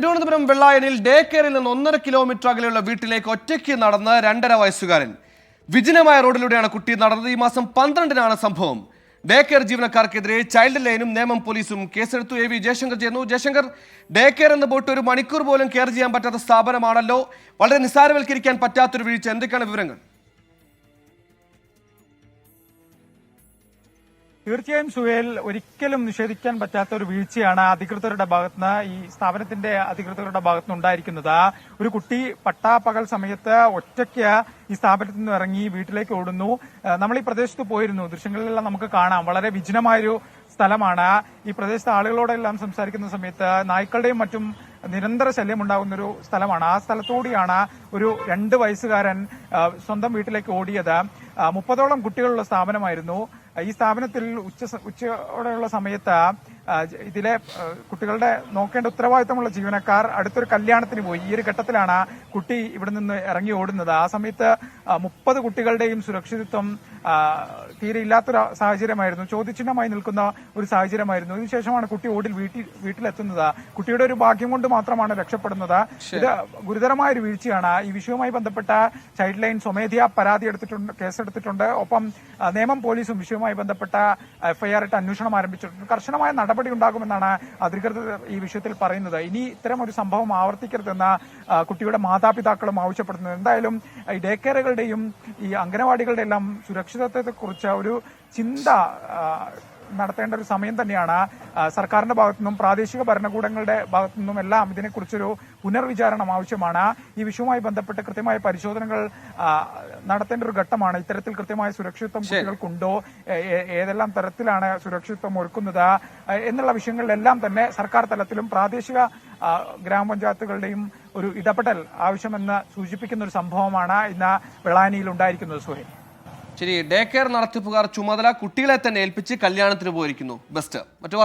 Thiruvananthapuram വെള്ളായണിൽ day കെയറിൽ നിന്ന് ഒന്നര കിലോമീറ്റർ അകലെയുള്ള വീട്ടിലേക്ക് ഒറ്റയ്ക്ക് നടന്ന് രണ്ടര വയസ്സുകാരൻ. വിജനമായ റോഡിലൂടെയാണ് കുട്ടി നടന്നത്. ഈ മാസം പന്ത്രണ്ടിനാണ് സംഭവം. ഡേ കെയർ ജീവനക്കാർക്കെതിരെ ചൈൽഡ് ലൈനും നിയമം പോലീസും കേസെടുത്തു. എ വി ജയശങ്കർ ചെയ്യുന്നു ജയശങ്കർ ഡേ കെയർ എന്ന് ബോട്ട് ഒരു മണിക്കൂർ പോലും കെയർ ചെയ്യാൻ പറ്റാത്ത സ്ഥാപനമാണല്ലോ. വളരെ നിസ്സാരവൽക്കരിക്കാൻ പറ്റാത്തൊരു വീഴ്ച. എന്തൊക്കെയാണ് വിവരങ്ങൾ? തീർച്ചയായും സുഹേൽ ഒരിക്കലും നിഷേധിക്കാൻ പറ്റാത്ത ഒരു വീഴ്ചയാണ് അധികൃതരുടെ ഭാഗത്തുനിന്ന് ഈ സ്ഥാപനത്തിന്റെ അധികൃതരുടെ ഭാഗത്തുനിന്ന് ഉണ്ടായിരിക്കുന്നത്. ഒരു കുട്ടി പട്ടാപ്പകൽ സമയത്ത് ഒറ്റയ്ക്ക് ഈ സ്ഥാപനത്തിൽ നിന്ന് ഇറങ്ങി വീട്ടിലേക്ക് ഓടുന്നു. നമ്മൾ ഈ പ്രദേശത്ത് പോയിരുന്നു. ദൃശ്യങ്ങളിലെല്ലാം നമുക്ക് കാണാം. വളരെ വിജനമായൊരു സ്ഥലമാണ്. ഈ പ്രദേശത്തെ ആളുകളോടെല്ലാം സംസാരിക്കുന്ന സമയത്ത് നായ്ക്കളുടെയും മറ്റും നിരന്തര ശല്യം ഉണ്ടാകുന്ന ഒരു സ്ഥലമാണ്. ആ സ്ഥലത്തുകൂടിയാണ് ഒരു രണ്ട് വയസ്സുകാരൻ സ്വന്തം വീട്ടിലേക്ക് ഓടിയത്. മുപ്പതോളം കുട്ടികളുള്ള സ്ഥാപനമായിരുന്നു. ഈ സ്ഥാപനത്തിൽ ഉച്ച ഉച്ചയോടെയുള്ള സമയത്ത് ഇതിലെ കുട്ടികളുടെ നോക്കേണ്ട ഉത്തരവാദിത്തമുള്ള ജീവനക്കാർ അടുത്തൊരു കല്യാണത്തിന് പോയി. ഈ ഒരു ഘട്ടത്തിലാണ് കുട്ടി ഇവിടെ നിന്ന് ഇറങ്ങി ഓടുന്നത്. ആ സമയത്ത് മുപ്പത് കുട്ടികളുടെയും സുരക്ഷിതത്വം തീരെ ഇല്ലാത്തൊരു സാഹചര്യമായിരുന്നു. ചോദ്യചിഹ്നമായി നിൽക്കുന്ന ഒരു സാഹചര്യമായിരുന്നു. ഇതിനുശേഷമാണ് കുട്ടി ഓടിൽ വീട്ടിൽ വീട്ടിലെത്തുന്നത്. കുട്ടിയുടെ ഒരു ഭാഗ്യം കൊണ്ട് മാത്രമാണ് രക്ഷപ്പെടുന്നത്. ഇത് ഗുരുതരമായ ഒരു വീഴ്ചയാണ്. ഈ വിഷയവുമായി ബന്ധപ്പെട്ട ചൈൽഡ് ലൈൻ സ്വമേധയാ പരാതി എടുത്തിട്ടുണ്ട് കേസെടുത്തിട്ടുണ്ട്. ഒപ്പം നിയമം പോലീസും വിഷയവുമായി ബന്ധപ്പെട്ട എഫ്ഐആർ ഇട്ട് അന്വേഷണം ആരംഭിച്ചിട്ടുണ്ട്. കർശനമായ നടപടി ഉണ്ടാകുമെന്നാണ് അധികൃതർ ഈ വിഷയത്തിൽ പറയുന്നത്. ഇനി ഇത്തരം ഒരു സംഭവം ആവർത്തിക്കരുതെന്ന് കുട്ടിയുടെ മാതാപിതാക്കളും ആവശ്യപ്പെടുന്നത്. എന്തായാലും ഈ ഡേ കെയറുകളുടെയും ഈ അംഗനവാടികളുടെ എല്ലാം സുരക്ഷിതത്വത്തെക്കുറിച്ച് ഒരു ചിന്ത നടത്തേണ്ട ഒരു സമയം തന്നെയാണ്. സർക്കാരിന്റെ ഭാഗത്തുനിന്നും പ്രാദേശിക ഭരണകൂടങ്ങളുടെ ഭാഗത്തുനിന്നും എല്ലാം ഇതിനെക്കുറിച്ചൊരു പുനർവിചാരണം ആവശ്യമാണ്. ഈ വിഷയവുമായി ബന്ധപ്പെട്ട് കൃത്യമായ പരിശോധനകൾ നടത്തേണ്ട ഒരു ഘട്ടമാണ്. ഇത്തരത്തിൽ കൃത്യമായ സുരക്ഷിത്വം കുട്ടികൾക്കുണ്ടോ? ഏതെല്ലാം തരത്തിലാണ് സുരക്ഷിത്വം ഒരുക്കുന്നത്? എന്നുള്ള വിഷയങ്ങളിലെല്ലാം തന്നെ സർക്കാർ തലത്തിലും പ്രാദേശിക ഗ്രാമപഞ്ചായത്തുകളുടെയും ഒരു ഇടപെടൽ ആവശ്യമെന്ന് സൂചിപ്പിക്കുന്ന ഒരു സംഭവമാണ് ഇന്ന് വെളാനിയിൽ ഉണ്ടായിരിക്കുന്നത് സുഹേൽ. ശരി ഡേ കെയർ നടത്തിപ്പുകാർ ചുമതല കുട്ടികളെ തന്നെ ഏൽപ്പിച്ച് കല്യാണത്തിന് പോയിരിക്കുന്നു. ബെസ്റ്റ് മറ്റു